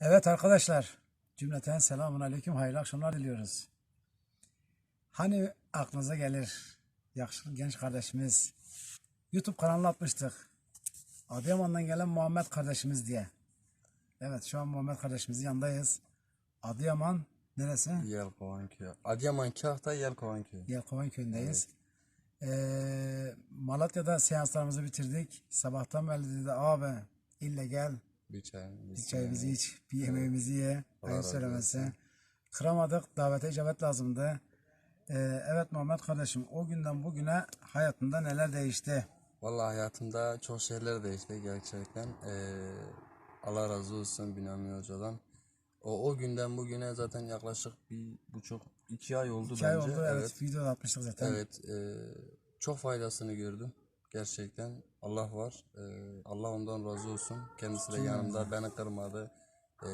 Evet arkadaşlar, cümleten selamun aleyküm, hayırlı akşamlar diliyoruz. Hani aklınıza gelir, yakışıklı genç kardeşimiz, YouTube kanalına atmıştık. Adıyaman'dan gelen Muhammed kardeşimiz diye. Evet, şu an Muhammed kardeşimizin yanındayız. Adıyaman neresi? Yelkovan köyü. Adıyaman Kahta Yelkovan köyü. Yelkovan köyündeyiz. Ee, Malatya'da seanslarımızı bitirdik. Sabahtan beri dedi abi ille gel Bir çay. Bir çayımızı iç, bir yemeğimizi ye. Ayı razı söylemesi. olsun. Kıramadık, davete icabet lazımdı. Ee, evet Muhammed kardeşim, o günden bugüne hayatında neler değişti? Vallahi hayatımda çok şeyler değişti gerçekten. Ee, Allah razı olsun Binami Hoca'dan. O, o günden bugüne zaten yaklaşık bir buçuk, iki ay oldu İki ay bence. oldu, evet, video da atmıştık zaten. Evet, e, çok faydasını gördüm. Gerçekten Allah var. E, Allah ondan razı olsun. Kendisi de yanımda beni kırmadı. E,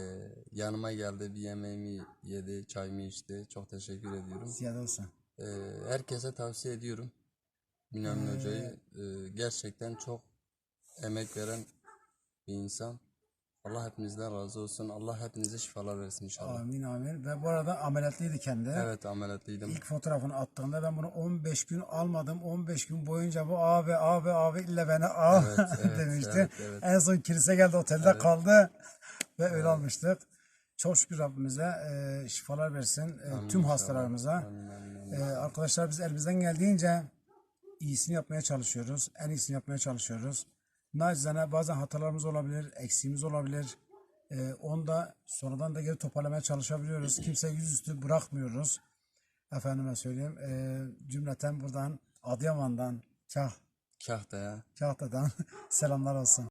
yanıma geldi, bir yemeğimi yedi, çayımı içti. Çok teşekkür ediyorum. Ziyade olsun. E, herkese tavsiye ediyorum. Bünyamin Hoca'yı. E, gerçekten çok emek veren bir insan. Allah hepinizden razı olsun. Allah hepinize şifalar versin inşallah. Amin amin. Ve bu arada ameliyatlıydı kendi. Evet ameliyatlıydım. İlk fotoğrafını attığında ben bunu 15 gün almadım. 15 gün boyunca bu abi abi abi ille beni al Evet, evet, demişti. evet, evet. En son kilise geldi otelde kaldı ve öyle almıştık. Çok şükür Rabbimize e, şifalar versin e, tüm hastalarımıza. Amin, amin, amin. E, arkadaşlar biz elimizden geldiğince iyisini yapmaya çalışıyoruz. En iyisini yapmaya çalışıyoruz. Nacizane bazen hatalarımız olabilir, eksiğimiz olabilir. E, onu da sonradan da geri toparlamaya çalışabiliyoruz. Kimse yüzüstü bırakmıyoruz. Efendime söyleyeyim. E, cümleten buradan Adıyaman'dan, Kah, Kahta'ya. Kahta'dan selamlar olsun.